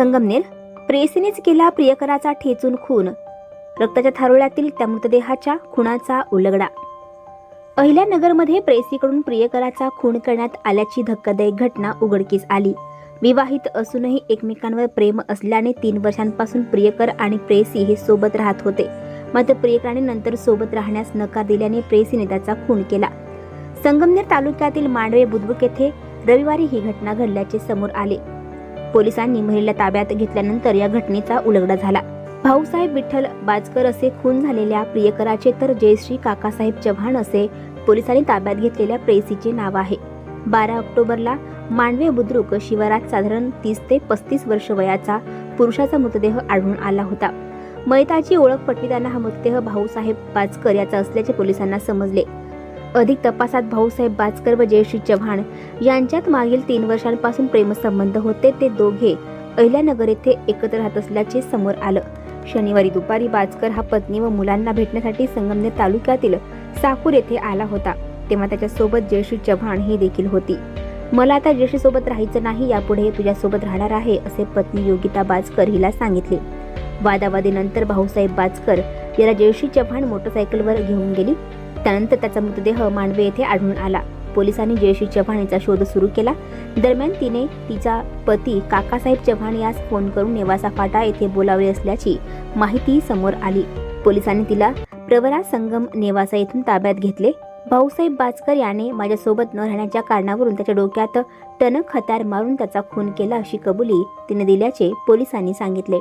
संगमनेर प्रेसीनेच केला प्रियकराचा ठेचून खून. रक्ताच्या थारोळ्यातील त्या मृतदेहाच्या खुणाचा उलगडा. अहिल्यानगरमध्ये प्रेसीकडून प्रियकराचा खून करण्यात आल्याची धक्कादायक घटना उघडकीस आली. विवाहित असूनही एकमेकांवर प्रेम असल्याने तीन वर्षांपासून प्रियकर आणि प्रेसी हे सोबत राहत होते. मात्र प्रियकराने नंतर सोबत राहण्यास नकार दिल्याने प्रेसीने त्याचा खून केला. संगमनेर तालुक्यातील मांडवे बुद्रुक येथे रविवारी ही घटना घडल्याचे समोर आले. पोलिसांनी महिलेला ताब्यात घेतल्यानंतर या घटनेचा उलगडा झाला. भाऊसाहेब विठ्ठल बाजकर असे खून झालेल्या प्रियकराचे तर जयश्री काकासाहेब चव्हाण असे पोलिसांनी ताब्यात घेतलेल्या प्रेयसीचे नाव आहे. बारा ऑक्टोबरला मांडवे बुद्रुक शिवारात साधारण तीस ते पस्तीस वर्ष वयाचा पुरुषाचा मृतदेह आढळून आला होता. मयताची ओळख पटविताना हा मृतदेह भाऊसाहेब बाजकर याचा असल्याचे पोलिसांना समजले. अधिक तपासात भाऊसाहेब बाचकर व जयश्री चव्हाण यांच्यात मागील तीन वर्षांपासून प्रेमसंबंध होते ते दोघे अहिल्यानगर येथे एकत्र राहत असल्याचे समोर आलं. शनिवारी दुपारी बाजकर हा पत्नी व मुलांना भेटण्यासाठी संगमनेर तालुक्यातील साकूर येथे आला होता तेव्हा त्याच्यासोबत जयश्री चव्हाण ही देखील होती. मला आता जयश्री सोबत राहायचं नाही यापुढे तुझ्यासोबत राहणार आहे असे पत्नी योगिता बाजकर हिला सांगितले. वादावादीनंतर भाऊसाहेब बाजकर याला जयश्री चव्हाण मोटरसायकलवर घेऊन गेली. त्यानंतर त्याचा मृतदेह मांडवे येथे आढळून आला. पोलिसांनी जयश्री चव्हाण याचा शोध सुरू केला. दरम्यान तिने तिचा पती काकासाहेब चव्हाण यास फोन करून नेवासा फाटा येथे बोलावले असल्याची माहिती समोर आली. पोलिसांनी तिला प्रवरा संगम नेवासा येथून ताब्यात घेतले. भाऊसाहेब बाजकर याने माझ्यासोबत न राहण्याच्या कारणावरून त्याच्या डोक्यात टणक हत्यार मारून त्याचा खून केला अशी कबुली तिने दिल्याचे पोलिसांनी सांगितले.